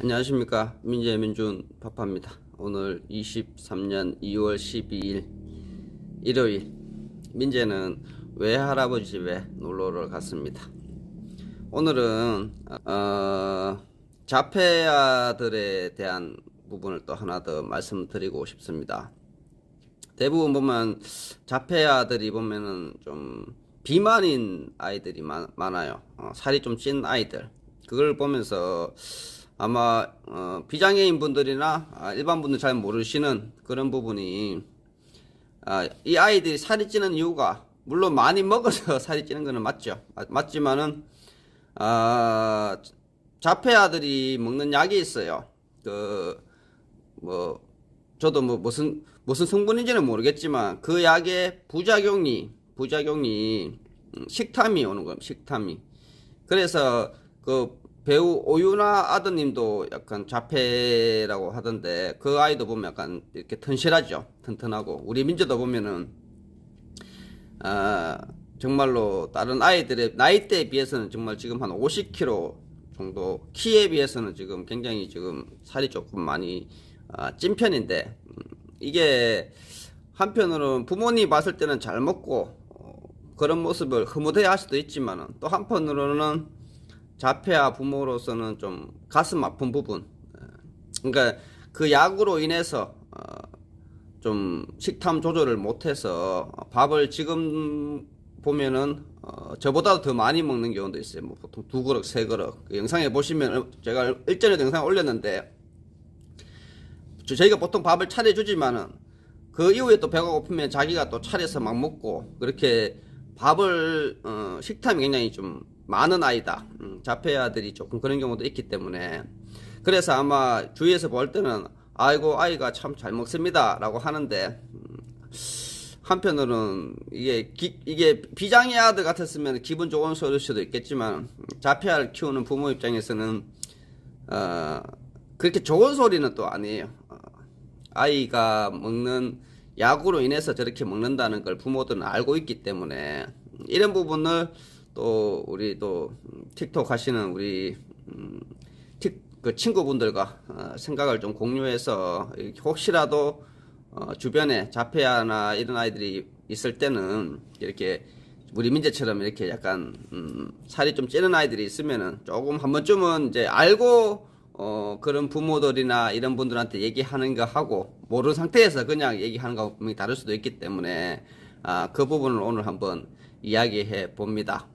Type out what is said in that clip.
안녕하십니까 민재 민준 파파입니다. 오늘 23년 2월 12일 일요일 민재는 외할아버지 집에 놀러를 갔습니다. 오늘은 어, 자폐아들에 대한 부분을 또 하나 더 말씀드리고 싶습니다. 대부분 보면 자폐아들이 보면은 좀 비만인 아이들이 많, 많아요. 어, 살이 좀 찐 아이들. 그걸 보면서 아마 어, 비장애인 분들이나 아, 일반 분들 잘 모르시는 그런 부분이 아, 이 아이들이 살이 찌는 이유가 물론 많이 먹어서 살이 찌는 거는 맞죠. 맞- 맞지만은 아, 자폐아들이 먹는 약이 있어요. 그 뭐 저도 뭐 무슨 무슨 성분인지는 모르겠지만 그 약의 부작용이 부작용이 음, 식탐이 오는 거예요. 식탐이. 그래서 그 배우 오유나 아드님도 약간 자폐라고 하던데 그 아이도 보면 약간 이렇게 튼실하죠. 튼튼하고 우리 민재도 보면은 아 정말로 다른 아이들의 나이대에 비해서는 정말 지금 한 50kg 정도 키에 비해서는 지금 굉장히 지금 살이 조금 많이 아, 찐 편인데 음, 이게 한편으로는 부모님 봤을 때는 잘 먹고 어, 그런 모습을 흐뭇해 할 수도 있지만은 또 한편으로는 자폐아 부모로서는 좀 가슴 아픈 부분 예. 그러니까 그 약으로 인해서 어, 좀 식탐 조절을 못해서 밥을 지금 보면은 어, 저보다 더 많이 먹는 경우도 있어요. 뭐 보통 두 그릇, 세 그릇. 그 영상에 보시면 제가 일전에도 영상 올렸는데 저- 저희가 보통 밥을 차려주지만은 그 이후에 또 배가 고프면 자기가 또 차려서 막 먹고 그렇게 밥을 어, 식탐이 굉장히 좀 많은 아이다. 음, 자폐 아들이 조금 그런 경우도 있기 때문에 그래서 아마 주위에서 볼 때는 아이고 아이가 참 잘 먹습니다라고 하는데 음, 한편으로는 이게 기- 이게 비장애 아들 같았으면 기분 좋은 소리일 수도 있겠지만 자폐아를 키우는 부모 입장에서는 어, 그렇게 좋은 소리는 또 아니에요. 어, 아이가 먹는 약으로 인해서 저렇게 먹는다는 걸 부모들은 알고 있기 때문에 이런 부분을 또 우리 또 음, 틱톡 하시는 우리 음, 틱, 그 친구분들과 어, 생각을 좀 공유해서 혹시라도 어, 주변에 자폐아나 이런 아이들이 있을 때는 이렇게 우리 민재처럼 이렇게 약간 음, 살이 좀 찌는 아이들이 있으면은 조금 한 번쯤은 이제 알고 어, 그런 부모들이나 이런 분들한테 얘기하는 거 하고 모르는 상태에서 그냥 얘기하는 거 분명히 다를 수도 있기 때문에 아, 그 부분을 오늘 한번 이야기해 봅니다.